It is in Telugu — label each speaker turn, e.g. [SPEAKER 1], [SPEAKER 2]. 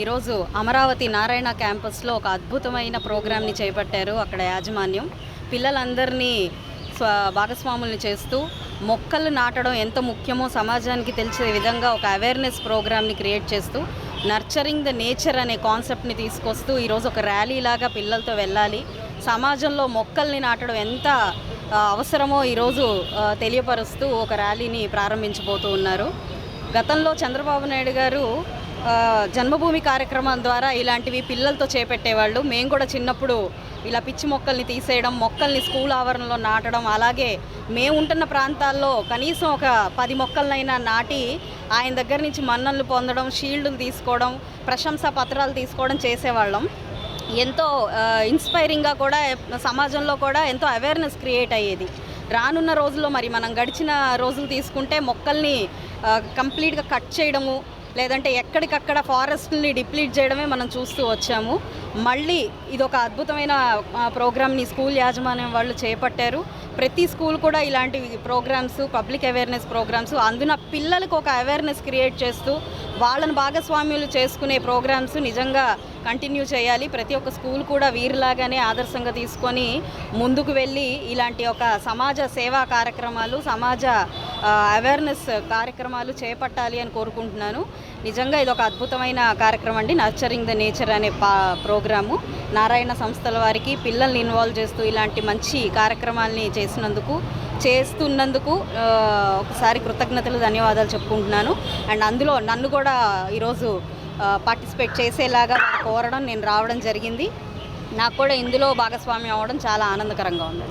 [SPEAKER 1] ఈరోజు అమరావతి నారాయణ క్యాంపస్లో ఒక అద్భుతమైన ప్రోగ్రామ్ని చేపట్టారు అక్కడ యాజమాన్యం. పిల్లలందరినీ స్వ భాగస్వాముల్ని చేస్తూ మొక్కలు నాటడం ఎంత ముఖ్యమో సమాజానికి తెలిసే విధంగా ఒక అవేర్నెస్ ప్రోగ్రామ్ని క్రియేట్ చేస్తూ నర్చరింగ్ ద నేచర్ అనే కాన్సెప్ట్ని తీసుకొస్తూ ఈరోజు ఒక ర్యాలీ లాగా పిల్లలతో వెళ్ళాలి. సమాజంలో మొక్కల్ని నాటడం ఎంత అవసరమో ఈరోజు తెలియపరుస్తూ ఒక ర్యాలీని ప్రారంభించబోతూ ఉన్నారు. గతంలో చంద్రబాబు నాయుడు గారు జన్మభూమి కార్యక్రమం ద్వారా ఇలాంటివి పిల్లలతో చేపట్టేవాళ్ళు. మేము కూడా చిన్నప్పుడు ఇలా పిచ్చి మొక్కల్ని తీసేయడం మొక్కల్ని స్కూల్ ఆవరణలో నాటడం అలాగే మేము ఉంటున్న ప్రాంతాల్లో కనీసం ఒక పది మొక్కలనైనా నాటి ఆయన దగ్గర నుంచి మన్ననలు పొందడం షీల్డ్లు తీసుకోవడం ప్రశంసా పత్రాలు తీసుకోవడం చేసేవాళ్ళం. ఎంతో ఇన్స్పైరింగ్గా కూడా సమాజంలో కూడా ఎంతో అవేర్నెస్ క్రియేట్ అయ్యేది. రానున్న రోజుల్లో మరి మనం గడిచిన రోజులు తీసుకుంటే మొక్కల్ని కంప్లీట్గా కట్ చేయడము లేదంటే ఎక్కడికక్కడ ఫారెస్ట్ని డిప్లీట్ చేయడమే మనం చూస్తూ వచ్చాము. మళ్ళీ ఇది ఒక అద్భుతమైన ప్రోగ్రామ్ని స్కూల్ యాజమాన్యం వాళ్ళు చేపట్టారు. ప్రతి స్కూల్ కూడా ఇలాంటి ప్రోగ్రామ్స్ పబ్లిక్ అవేర్నెస్ ప్రోగ్రామ్స్ అందున పిల్లలకు ఒక అవేర్నెస్ క్రియేట్ చేస్తూ వాళ్ళని భాగస్వామ్యులు చేసుకునే ప్రోగ్రామ్స్ నిజంగా కంటిన్యూ చేయాలి. ప్రతి ఒక్క స్కూల్ కూడా వీరిలాగానే ఆదర్శంగా తీసుకొని ముందుకు వెళ్ళి ఇలాంటి ఒక సమాజ సేవా కార్యక్రమాలు సమాజ అవేర్నెస్ కార్యక్రమాలు చేపట్టాలి అని కోరుకుంటున్నాను. నిజంగా ఇది ఒక అద్భుతమైన కార్యక్రమం అండి. నర్చరింగ్ ద నేచర్ అనే పా ప్రోగ్రాము. నారాయణ సంస్థల వారికి పిల్లల్ని ఇన్వాల్వ్ చేస్తూ ఇలాంటి మంచి కార్యక్రమాల్ని చేసినందుకు చేస్తున్నందుకు ఒకసారి కృతజ్ఞతలు ధన్యవాదాలు చెప్పుకుంటున్నాను. అండ్ అందులో నన్ను కూడా ఈరోజు పార్టిసిపేట్ చేసేలాగా కోరడం నేను రావడం జరిగింది. నాకు కూడా ఇందులో భాగస్వామ్యం అవ్వడం చాలా ఆనందకరంగా ఉంది.